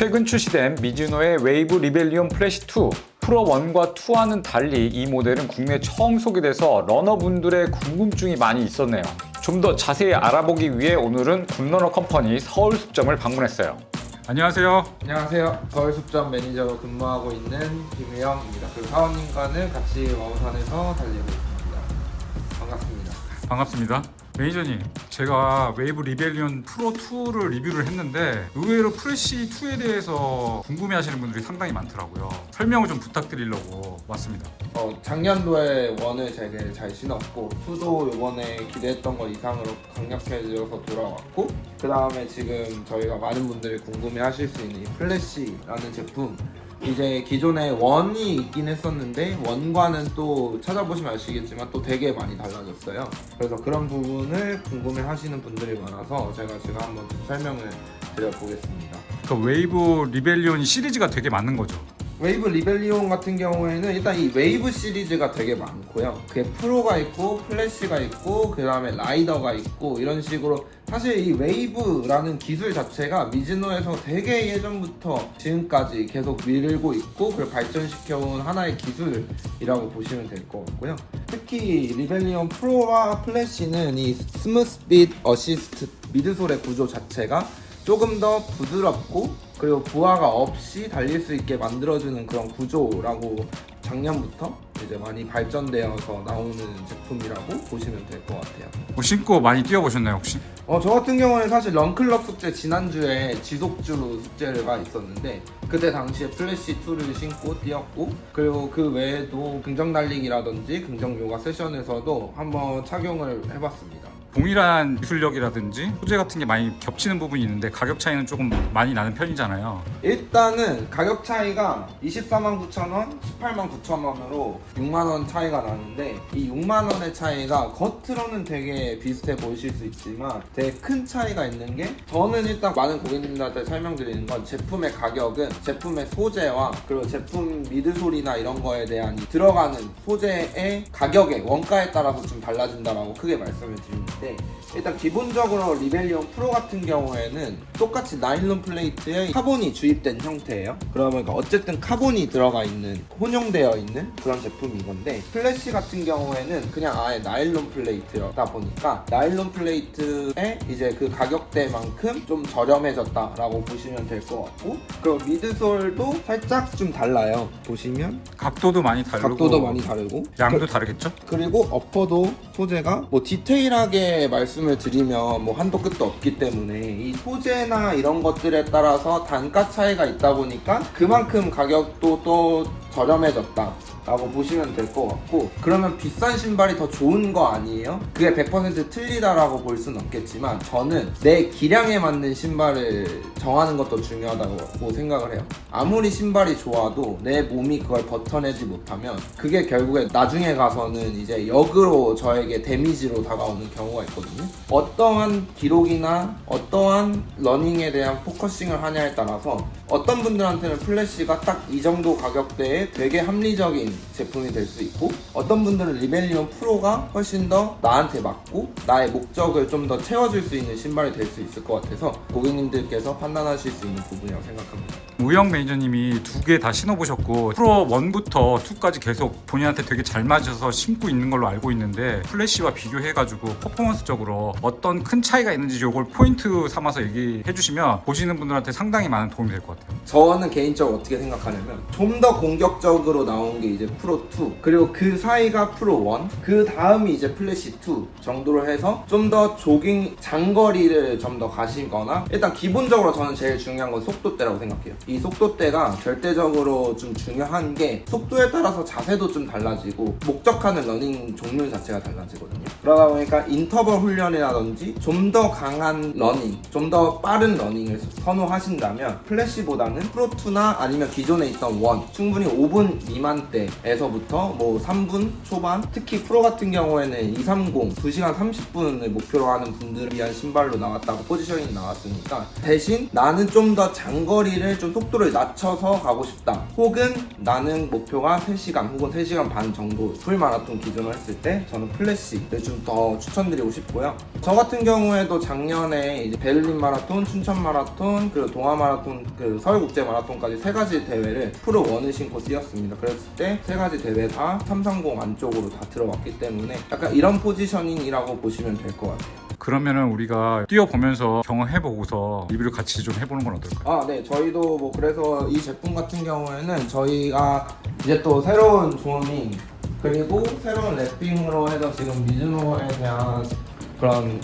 최근 출시된 미즈노의 웨이브 리벨리온 플래시 2 프로 1과 2와는 달리 이 모델은 국내 처음 소개돼서 러너분들의 궁금증이 많이 있었네요. 좀 더 자세히 알아보기 위해 오늘은 굿러너 컴퍼니 서울 숙점을 방문했어요. 안녕하세요. 안녕하세요. 서울숲점 매니저로 근무하고 있는 김혜영입니다. 그리고 사원님과는 같이 와우산에서 달리고 있습니다. 반갑습니다. 반갑습니다. 매니저님, 제가 웨이브 리벨리온 프로 2를 리뷰를 했는데 의외로 프레시 2에 대해서 궁금해하시는 분들이 상당히 많더라고요. 설명을 좀 부탁드리려고 왔습니다. 어, 작년도에 원을 되게 잘 신었고 투도 이번에 기대했던 것 이상으로 강력해져서 돌아왔고 그 다음에 지금 저희가 많은 분들이 궁금해하실 수 있는 이 플래시라는 제품 이제 기존에 원이 있긴 했었는데 원과는 또 찾아보시면 아시겠지만 또 되게 많이 달라졌어요. 그래서 그런 부분을 궁금해 하시는 분들이 많아서 제가 지금 한번 좀 설명을 드려보겠습니다. 그 웨이브 리벨리온 시리즈가 되게 많은 거죠. 웨이브 리벨리온 같은 경우에는 일단 이 웨이브 시리즈가 되게 많고요. 그게 프로가 있고 플래시가 있고 그 다음에 라이더가 있고 이런 식으로 사실 이 웨이브라는 기술 자체가 미즈노에서 되게 예전부터 지금까지 계속 밀고 있고 그걸 발전시켜온 하나의 기술이라고 보시면 될 것 같고요. 특히 리벨리온 프로와 플래시는 이 스무스 빛 어시스트 미드솔의 구조 자체가 조금 더 부드럽고 그리고 부하가 없이 달릴 수 있게 만들어주는 그런 구조라고 작년부터 이제 많이 발전되어서 나오는 제품이라고 보시면 될 것 같아요. 뭐 신고 많이 뛰어보셨나요 혹시? 어, 저 같은 경우는 사실 런클럽 숙제 지난주에 지속주로 숙제가 있었는데 그때 당시에 플래시 2를 신고 뛰었고 그리고 그 외에도 긍정 달리기라든지 긍정 요가 세션에서도 한번 착용을 해봤습니다. 동일한 기술력이라든지 소재 같은 게 많이 겹치는 부분이 있는데 가격 차이는 조금 많이 나는 편이잖아요. 일단은 가격 차이가 24만 9천 원, 18만 9천 원으로 6만 원 차이가 나는데 이 6만 원의 차이가 겉으로는 되게 비슷해 보이실 수 있지만 되게 큰 차이가 있는 게 저는 일단 많은 고객님들한테 설명드리는 건 제품의 가격은 제품의 소재와 그리고 제품 미드솔이나 이런 거에 대한 이 들어가는 소재의 가격의 원가에 따라서 좀 달라진다라고 크게 말씀을 드 리는데 일단 기본적으로 리벨리온 프로 같은 경우에는 똑같이 나일론 플레이트에 카본이 주입된 형태예요. 보니까 어쨌든 카본이 들어가 있는 혼용되어 있는 그런 제품인 건데 플래시 같은 경우에는 그냥 아예 나일론 플레이트다 보니까 나일론 플레이트에 이제 그 가격대만큼 좀 저렴해졌다라고 보시면 될 것 같고 그리고 미드솔도 살짝 좀 달라요. 보시면 각도도 많이 다르고 각도도 많이 다르고 양도 다르겠죠? 그리고 어퍼도 소재가 뭐 디테일하게 말씀을 드리면 뭐 한도 끝도 없기 때문에 이 소재나 이런 것들에 따라서 단가 차이가 있다 보니까 그만큼 가격도 또 저렴해졌다. 라고 보시면 될 것 같고 그러면 비싼 신발이 더 좋은 거 아니에요? 그게 100% 틀리다라고 볼 수는 없겠지만 저는 내 기량에 맞는 신발을 정하는 것도 중요하다고 생각을 해요 아무리 신발이 좋아도 내 몸이 그걸 버텨내지 못하면 그게 결국에 나중에 가서는 이제 역으로 저에게 데미지로 다가오는 경우가 있거든요 어떠한 기록이나 어떠한 러닝에 대한 포커싱을 하냐에 따라서 어떤 분들한테는 플래시가 딱 이 정도 가격대에 되게 합리적인 제품이 될 수 있고 어떤 분들은 리벨리온 프로가 훨씬 더 나한테 맞고 나의 목적을 좀 더 채워줄 수 있는 신발이 될 수 있을 것 같아서 고객님들께서 판단하실 수 있는 부분이라고 생각합니다. 우영 매니저님이 두 개 다 신어보셨고 프로 1부터 2까지 계속 본인한테 되게 잘 맞아서 신고 있는 걸로 알고 있는데 플래시와 비교해가지고 퍼포먼스적으로 어떤 큰 차이가 있는지 이걸 포인트 삼아서 얘기해 주시면 보시는 분들한테 상당히 많은 도움이 될 것 같아요. 저는 개인적으로 어떻게 생각하냐면 좀 더 공격적으로 나온 게 이제 프로 2 그리고 그 사이가 프로 1 그 다음이 이제 플래시 2 정도로 해서 좀 더 조깅 장거리를 좀 더 가시거나 일단 기본적으로 저는 제일 중요한 건 속도대라고 생각해요 이 속도대가 절대적으로 좀 중요한 게 속도에 따라서 자세도 좀 달라지고 목적하는 러닝 종류 자체가 달라지거든요. 그러다 보니까 인터벌 훈련이라든지 좀 더 강한 러닝 좀 더 빠른 러닝을 선호하신다면 플래시보다는 프로2나 아니면 기존에 있던 원 충분히 5분 미만대에서부터 뭐 3분 초반 특히 프로 같은 경우에는 230 2시간 30분을 목표로 하는 분들을 위한 신발로 나왔다고 포지셔닝이 나왔으니까 대신 나는 좀 더 장거리를 좀 속도를 낮춰서 가고 싶다. 혹은 나는 목표가 3시간 혹은 3시간 반 정도 풀 마라톤 기준으로 했을 때 저는 플래시를 좀 더 추천드리고 싶고요. 저 같은 경우에도 작년에 이제 베를린 마라톤, 춘천 마라톤, 그리고 동아 마라톤, 그 서울 국제 마라톤까지 세 가지 대회를 프로 원을 신고 뛰었습니다. 그랬을 때 세 가지 대회 다 330 안쪽으로 다 들어왔기 때문에 약간 이런 포지셔닝이라고 보시면 될 것 같아요. 그러면은 우리가 뛰어보면서 경험해보고서 리뷰를 같이 좀 해보는 건 어떨까요? 아, 네. 저희도 뭐 그래서 이 제품 같은 경우에는 저희가 이제 또 새로운 조밍 그리고 새로운 랩핑으로 해서 지금 미즈노에 대한 그런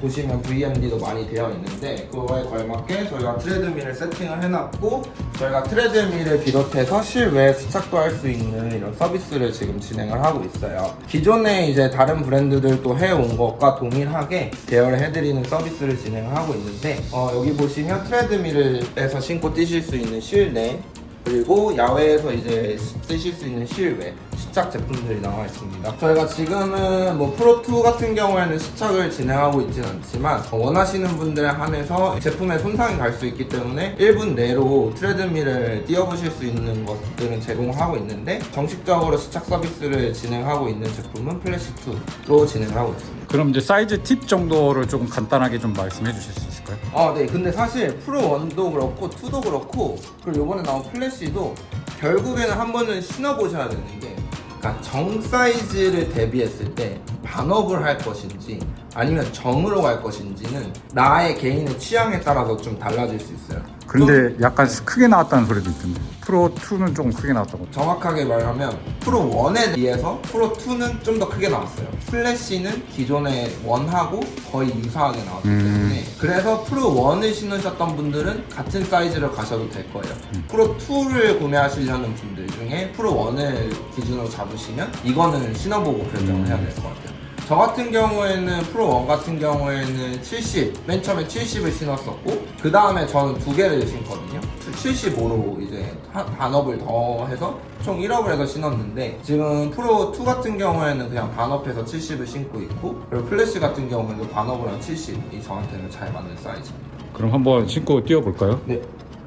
보시면 VMD도 많이 되어 있는데 그거에 걸맞게 저희가 트레드밀을 세팅을 해놨고 저희가 트레드밀을 비롯해서 실외 시착도 할 수 있는 이런 서비스를 지금 진행을 하고 있어요. 기존에 이제 다른 브랜드들도 해온 것과 동일하게 대여를 해드리는 서비스를 진행을 하고 있는데 어, 여기 보시면 트레드밀에서 신고 뛰실 수 있는 실내 그리고 야외에서 이제 쓰실 수 있는 실외 시착 제품들이 나와 있습니다. 저희가 지금은 뭐 프로2 같은 경우에는 시착을 진행하고 있진 않지만 원하시는 분들에 한해서 제품에 손상이 갈 수 있기 때문에 1분 내로 트레드밀을 뛰어보실 수 있는 것들은 제공하고 있는데 정식적으로 시착 서비스를 진행하고 있는 제품은 플래시2로 진행하고 있습니다. 그럼 이제 사이즈 팁 정도를 좀 간단하게 좀 말씀해 주실 수 있을까요? 아, 네. 근데 사실 프로 1도 그렇고 2도 그렇고 그리고 이번에 나온 플래시도 결국에는 한 번은 신어보셔야 되는 게 그러니까 정 사이즈를 대비했을 때 반업을 할 것인지 아니면 정으로 갈 것인지는 나의 개인의 취향에 따라서 좀 달라질 수 있어요. 근데 약간 크게 나왔다는 소리도 있던데 프로 2는 조금 크게 나왔다고 정확하게 말하면 프로 1에 비해서 프로 2는 좀 더 크게 나왔어요. 플래시는 기존의 1하고 거의 유사하게 나왔기 때문에 그래서 프로 1을 신으셨던 분들은 같은 사이즈를 가셔도 될 거예요. 프로 2를 구매하시려는 분들 중에 프로 1을 기준으로 잡으시면 이거는 신어보고 결정을 해야 될 것 같아요. 저 같은 경우에는 프로 1 같은 경우에는 70, 맨 처음에 70을 신었었고 그 다음에 저는 두 개를 신거든요. 75로 이제 한 반업을 더 해서 총 1업을 해서 신었는데 지금 프로 2 같은 경우에는 그냥 반업해서 70을 신고 있고 그리고 플래시 같은 경우에도 반업을 한 70이 저한테는 잘 맞는 사이즈입니다. 그럼 한번 신고 뛰어볼까요? 네.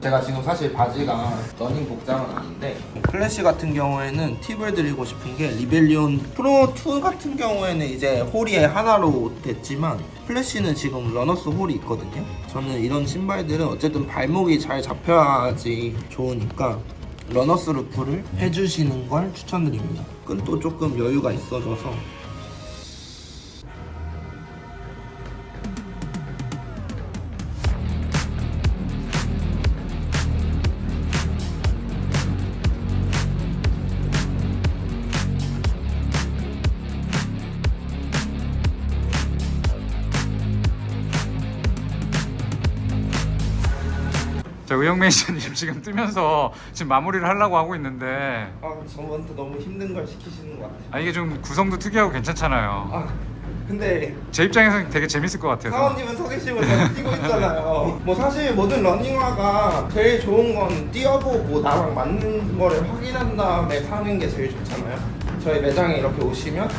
제가 지금 사실 바지가 러닝 복장은 아닌데 클래시 같은 경우에는 팁을 드리고 싶은 게 리벨리온 프로 2 같은 경우에는 이제 홀이 하나로 됐지만 플래시는 지금 러너스 홀이 있거든요. 저는 이런 신발들은 어쨌든 발목이 잘 잡혀야지 좋으니까 러너스 루프를 해주시는 걸 추천드립니다. 끈도 조금 여유가 있어져서 자 의영 매니저님 지금 뜨면서 지금 마무리를 하려고 하고 있는데 아 저번부터 너무 힘든 걸 시키시는 것 같아요. 아 이게 좀 구성도 특이하고 괜찮잖아요 아 근데 제 입장에서는 되게 재밌을 것 같아서 사원님은 서 계시고 뛰고 있잖아요. 뭐 사실 모든 러닝화가 제일 좋은 건 뛰어보고 나랑 맞는 거를 확인한 다음에 사는 게 제일 좋잖아요. 저희 매장에 이렇게 오시면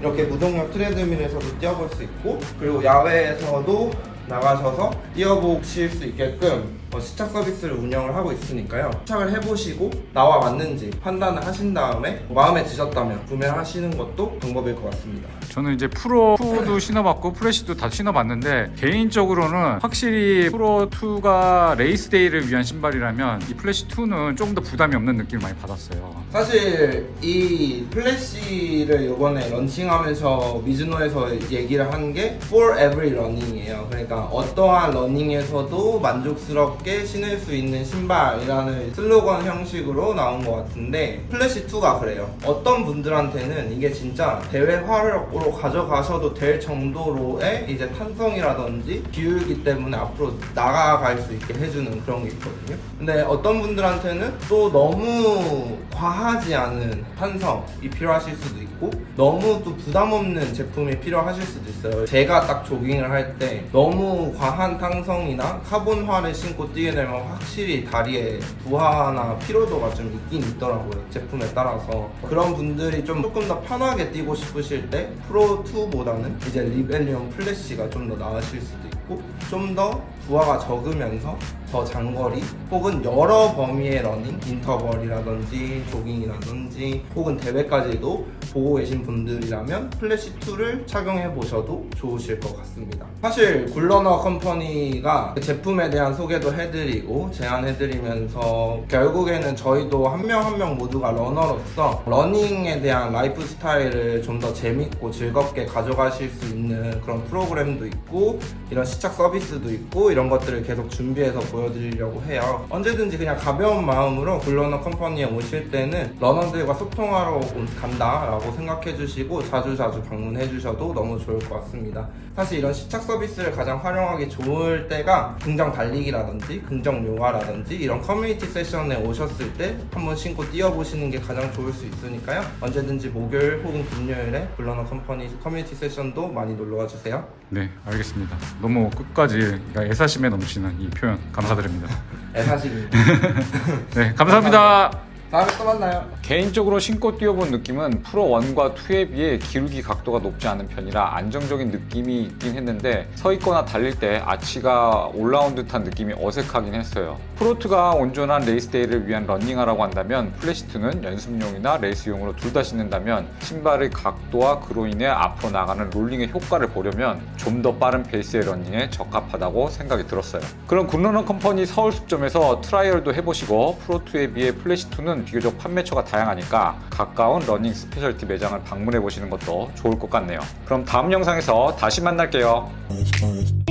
이렇게 무동력 트레드밀에서도 뛰어볼 수 있고 그리고 야외에서도 나가셔서 뛰어보실 수 있게끔 어, 시착 서비스를 운영을 하고 있으니까요. 시착을 해보시고 나와 맞는지 판단을 하신 다음에 마음에 드셨다면 구매를 하시는 것도 방법일 것 같습니다. 저는 이제 프로 2도 신어봤고 프레시도 다 신어봤는데 개인적으로는 확실히 프로 2가 레이스 데이를 위한 신발이라면 이 플래시 2는 조금 더 부담이 없는 느낌을 많이 받았어요 사실 이 플래시를 이번에 런칭하면서 미즈노에서 얘기를 한 게 For Every Running이에요. 그러니까 어떠한 러닝에서도 만족스럽게 신을 수 있는 신발이라는 슬로건 형식으로 나온 것 같은데 플래시 2가 그래요. 어떤 분들한테는 이게 진짜 대회 화력으로 가져가셔도 될 정도로의 이제 탄성이라든지 기울기 때문에 앞으로 나가갈 수 있게 해주는 그런 게 있거든요. 근데 어떤 분들한테는 또 너무 과하지 않은 탄성이 필요하실 수도 있고 너무 또 부담 없는 제품이 필요하실 수도 있어요. 제가 딱 조깅을 할 때 너무 과한 탄성이나 카본화를 신고 뛰게 되면 확실히 다리에 부하나 피로도가 좀 있긴 있더라고요. 제품에 따라서 그런 분들이 좀 조금 더 편하게 뛰고 싶으실 때 프로 2보다는 이제 리벨리온 플래시가 좀 더 나으실 수도 있고 좀 더 부하가 적으면서 더 장거리 혹은 여러 범위의 러닝 인터벌이라든지 조깅이라든지 혹은 대회까지도 보고 계신 분들이라면 플래시 2를 착용해 보셔도 좋으실 것 같습니다. 사실 굴러너 컴퍼니가 제품에 대한 소개도 해드리고 제안해드리면서 결국에는 저희도 한 명 한명 모두가 러너로서 러닝에 대한 라이프 스타일을 좀 더 재밌고 즐겁게 가져가실 수 있는 그런 프로그램도 있고 이런 시착 서비스도 있고 이런 것들을 계속 준비해서 보여드리려고 해요. 언제든지 그냥 가벼운 마음으로 굴러너 컴퍼니에 오실 때는 러너들과 소통하러 온- 간다라고 생각해 주시고 자주자주 방문해 주셔도 너무 좋을 것 같습니다. 사실 이런 시착 서비스를 가장 활용하기 좋을 때가 긍정 달리기라든지 긍정 요가라든지 이런 커뮤니티 세션에 오셨을 때 한번 신고 뛰어보시는 게 가장 좋을 수 있으니까요. 언제든지 목요일 혹은 금요일에 굴러너 컴퍼니 커뮤니티 세션도 많이 놀러와 주세요. 네, 알겠습니다. 너무 끝까지 애사 심에 넘치는 이 표현 감사드립니다. 애사식입니다. 네, 감사합니다. 다음에 또 만나요. 개인적으로 신고 뛰어본 느낌은 프로 1과 2에 비해 기울기 각도가 높지 않은 편이라 안정적인 느낌이 있긴 했는데 서 있거나 달릴 때 아치가 올라온 듯한 느낌이 어색하긴 했어요. 프로2가 온전한 레이스데이를 위한 러닝하라고 한다면 플래시2는 연습용이나 레이스용으로 둘 다 신는다면 신발의 각도와 그로 인해 앞으로 나가는 롤링의 효과를 보려면 좀 더 빠른 페이스의 러닝에 적합하다고 생각이 들었어요. 그럼 굿러너 컴퍼니 서울 숙점에서 트라이얼도 해보시고 프로2에 비해 플래시2는 비교적 판매처가 다양하니까 가까운 러닝 스페셜티 매장을 방문해 보시는 것도 좋을 것 같네요. 그럼 다음 영상에서 다시 만날게요. Always.